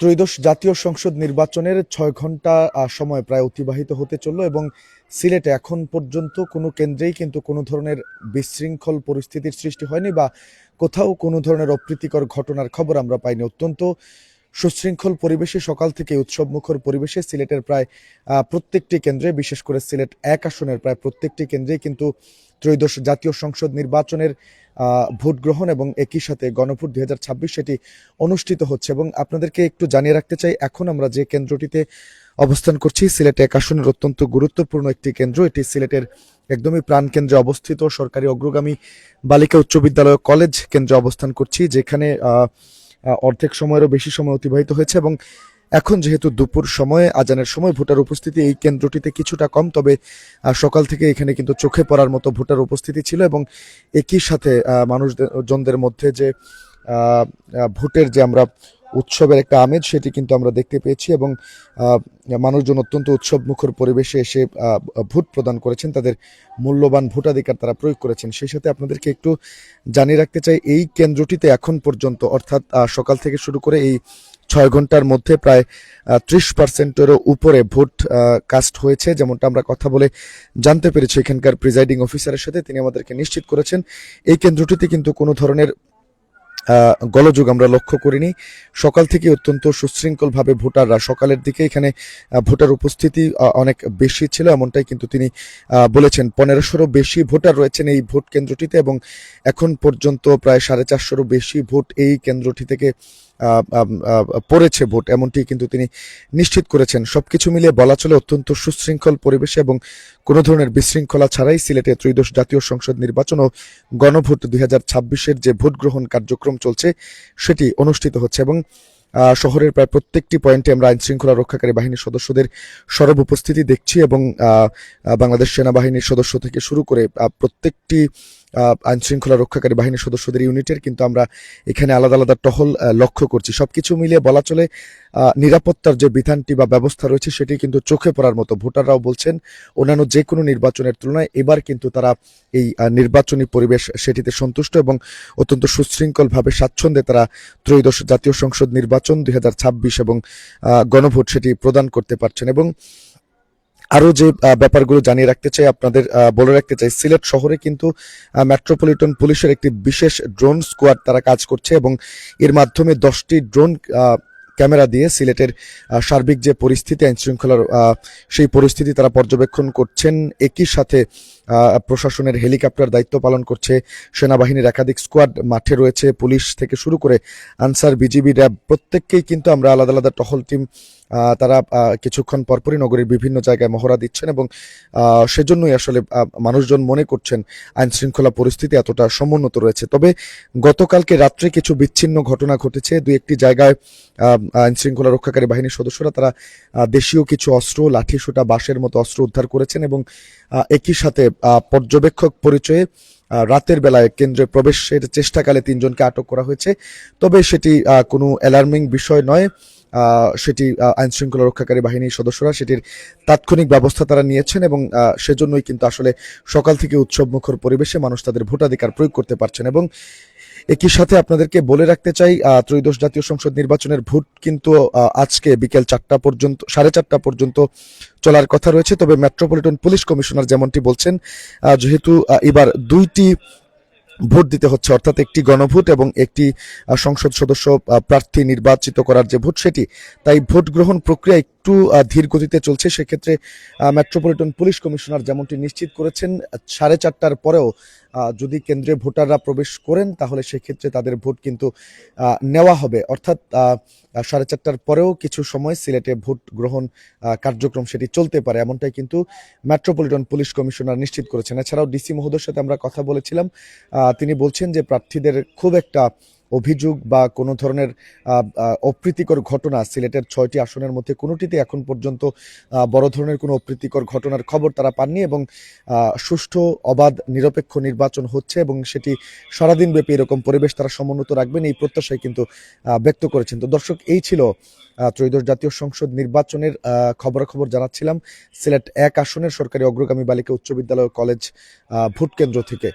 ত্রয়োদশ জাতীয় সংসদ নির্বাচনের ছয় ঘণ্টা সময় প্রায় অতিবাহিত হতে চলল এবং সিলেটে এখন পর্যন্ত কোনো কেন্দ্রেই কিন্তু কোনো ধরনের বিশৃঙ্খল পরিস্থিতির সৃষ্টি হয়নি বা কোথাও কোনো ধরনের অপ্রীতিকর ঘটনার খবর আমরা পাইনি। অত্যন্ত সুশৃঙ্খল পরিবেশে সকাল থেকে উৎসবমুখর পরিবেশে সিলেটের প্রায় প্রত্যেকটি কেন্দ্রে, বিশেষ করে সিলেট এক আসনের প্রায় প্রত্যেকটি কেন্দ্রেই কিন্তু ত্রয়োদশ জাতীয় সংসদ নির্বাচনের ভোট গ্রহণ এবং একই সাথে গণভোট দুই হাজার ছাব্বিশ সেটি অনুষ্ঠিত হচ্ছে এবং আপনাদেরকে একটু জানিয়ে রাখতে চাই, এখন আমরা যে কেন্দ্রটিতে অবস্থান করছি, সিলেটে এক আসনের অত্যন্ত গুরুত্বপূর্ণ একটি কেন্দ্র। এটি সিলেটের একদমই প্রাণকেন্দ্রে অবস্থিত সরকারি অগ্রগামী বালিকা উচ্চ বিদ্যালয় কলেজ কেন্দ্রে অবস্থান করছি, যেখানে অর্ধেক সময়েরও বেশি সময় অতিবাহিত হয়েছে এবং এখন যেহেতু দুপুর সময়ে, আজানের সময় ভোটার উপস্থিতি এই কেন্দ্রটিতে কিছুটা কম, তবে সকাল থেকে এখানে কিন্তু চোখে পড়ার মতো ভোটার উপস্থিতি ছিল এবং একই সাথে মানুষজনদের মধ্যে যে ভোটের যে আমরা উৎসবের একটা আমেজ সেটি কিন্তু আমরা দেখতে পেয়েছি এবং মানুষজন অত্যন্ত উৎসব মুখর পরিবেশে এসে ভোট প্রদান করেছেন, তাদের মূল্যবান ভোটাধিকার তারা প্রয়োগ করেছেন। সেই সাথে আপনাদেরকে একটু জানিয়ে রাখতে চাই, এই কেন্দ্রটিতে এখন পর্যন্ত, অর্থাৎ সকাল থেকে শুরু করে এই ছয় ঘণ্টার মধ্যে প্রায় ত্রিশ পার্সেন্টেরও উপরে ভোট কাস্ট হয়েছে। যেমনটা আমরা কথা বলে জানতে পেরেছি এখানকার প্রিজাইডিং অফিসারের সাথে, তিনি আমাদেরকে নিশ্চিত করেছেন, এই কেন্দ্রটিতে কিন্তু কোনো ধরনের গোলযোগ আমরা লক্ষ্য করিনি। সকাল থেকে অত্যন্ত সুশৃঙ্খলভাবে ভোটাররা সকালের দিকে এখানে ভোটার উপস্থিতি অনেক বেশি ছিল, এমনটাই কিন্তু তিনি বলেছেন। পনেরোশোরও বেশি ভোটার রয়েছেন এই ভোট কেন্দ্রটিতে এবং এখন পর্যন্ত প্রায় সাড়ে চারশোরও বেশি ভোট এই কেন্দ্রটি থেকে পড়েছে ভোট এমনটি কিন্তু তিনি নিশ্চিত করেছেন। সবকিছু মিলিয়ে বলা চলে অত্যন্ত সুশৃঙ্খল পরিবেশে এবং কোনো ধরনের বিশৃঙ্খলা ছাড়াই সিলেটে ত্রয়োদশ জাতীয় সংসদ নির্বাচন ও গণভোট দুই হাজার যে ভোট গ্রহণ কার্যক্রম চলছে, সেটি অনুষ্ঠিত হচ্ছে এবং শহরের প্রায় প্রত্যেকটি পয়েন্টে আমরা আইন শৃঙ্খলা রক্ষাকারী বাহিনীর সদস্যদের সরব উপস্থিতি দেখছি এবং বাংলাদেশ সেনাবাহিনীর সদস্য থেকে শুরু করে প্রত্যেকটি আইন শৃঙ্খলা রক্ষাকারী বাহিনীর সদস্যদের ইউনিটের কিন্তু আমরা এখানে আলাদা আলাদা টহল লক্ষ্য করছি। সবকিছু মিলিয়ে বলা চলে নিরাপত্তার যে বিধানটি বা ব্যবস্থা রয়েছে সেটি কিন্তু চোখে পড়ার মতো। ভোটাররাও বলছেন, অন্যান্য যে কোনো নির্বাচনের তুলনায় এবার কিন্তু তারা এই নির্বাচনী পরিবেশ সেটিতে সন্তুষ্ট এবং অত্যন্ত সুশৃঙ্খলভাবে স্বাচ্ছন্দ্যে তারা ত্রয়োদশ জাতীয় সংসদ নির্বাচন দুই এবং গণভোট সেটি প্রদান করতে পারছেন এবং আরও যে ব্যাপারগুলো জানিয়ে রাখতে চাই, আপনাদের বলে রাখতে চাই, সিলেট শহরে কিন্তু মেট্রোপলিটন পুলিশের একটি বিশেষ ড্রোন স্কোয়াড তারা কাজ করছে এবং এর মাধ্যমে দশটি ড্রোন ক্যামেরা দিয়ে সিলেটের সার্বিক যে পরিস্থিতি আইন শৃঙ্খলার সেই পরিস্থিতি তারা পর্যবেক্ষণ করছেন। একই সাথে প্রশাসনের হেলিকপ্টার দায়িত্ব পালন করছে সেনাবাহিনীর একাধিক স্কোয়াড। মাঠে রয়েছে পুলিশ থেকে শুরু করে আনসার, বিজিবি, র্যাব প্রত্যেককেই কিন্তু আমরা আলাদা আলাদা টহল টিম তারা কিছুক্ষণ পরপরই নগরীর বিভিন্ন জায়গায় মহড়া দিচ্ছেন এবং সেজন্যই আসলে মানুষজন মনে করছেন আইন শৃঙ্খলা পরিস্থিতি এতটা সমুন্নত রয়েছে। তবে গতকালকে রাত্রে কিছু বিচ্ছিন্ন ঘটনা ঘটেছে। দুই একটি জায়গায় আইন শৃঙ্খলা রক্ষাকারী বাহিনীর সদস্যরা তারা দেশীয় কিছু অস্ত্র লাঠি সোটা বাঁশের মতো অস্ত্র উদ্ধার করেছেন এবং একই সাথে পর্যবেক্ষক পরিচয়ে রাতের বেলায় কেন্দ্রে প্রবেশের চেষ্টাকালে তিনজনকে আটক করা হয়েছে। তবে সেটি কোনো অ্যালার্মিং বিষয় নয়। সেটি আইন শৃঙ্খলা রক্ষাকারী বাহিনীর সদস্যরা সেটির তাৎক্ষণিক ব্যবস্থা তারা নিয়েছেন এবং সেজন্যই কিন্তু আসলে সকাল থেকে উৎসব মুখর পরিবেশে মানুষ তাদের ভোটাধিকার প্রয়োগ করতে পারছেন এবং একই সাথে আপনাদেরকে বলে রাখতে চাই ত্রয়োদশ জাতীয় সংসদ নির্বাচনের ভোট কিন্তু আজকে বিকেল চারটা পর্যন্ত, সাড়ে চারটা পর্যন্ত চলার কথা রয়েছে। তবে মেট্রোপলিটন পুলিশ কমিশনার যেমনটি বলছেন যেহেতু এবার দুইটি ভোট দিতে হচ্ছে, অর্থাৎ একটি গণভোট এবং একটি সংসদ সদস্য প্রার্থী নির্বাচিত করার যে ভোট সেটি, তাই ভোট গ্রহণ প্রক্রিয়া একটু ধীর গতিতে চলছে। সেক্ষেত্রে মেট্রোপলিটন পুলিশ কমিশনার যেমনটি নিশ্চিত করেছেন সাড়ে চারটার পরেও যদি কেন্দ্রে ভোটাররা প্রবেশ করেন, তাহলে সেক্ষেত্রে তাদের ভোট কিন্তু নেওয়া হবে। অর্থাৎ সাড়ে চারটার পরেও কিছু সময় সিলেটে ভোট গ্রহণ কার্যক্রম সেটি চলতে পারে, এমনটাই কিন্তু মেট্রোপলিটন পুলিশ কমিশনার নিশ্চিত করেছেন। এছাড়াও ডিসি মহোদয়ের সাথে আমরা কথা বলেছিলাম। তিনি বলছেন যে প্রার্থীদের খুব একটা অভিযোগ বা কোনো ধরনের অপ্রীতিকর ঘটনা সিলেটের ছয়টি আসনের মধ্যে কোনোটিতে এখন পর্যন্ত বড় ধরনের কোনো অপ্রীতিকর ঘটনার খবর তারা পাননি এবং সুষ্ঠু, অবাধ, নিরপেক্ষ নির্বাচন হচ্ছে এবং সেটি সারাদিন ব্যাপী এরকম পরিবেশ তারা সমুন্নত রাখবেন এই প্রত্যাশায় কিন্তু ব্যক্ত করেছেন। তো দর্শক, এই ছিল ত্রয়োদশ জাতীয় সংসদ নির্বাচনের খবরাখবর জানাচ্ছিলাম সিলেট এক আসনের সরকারি অগ্রগামী বালিকা উচ্চ বিদ্যালয় কলেজ ভোট কেন্দ্র থেকে।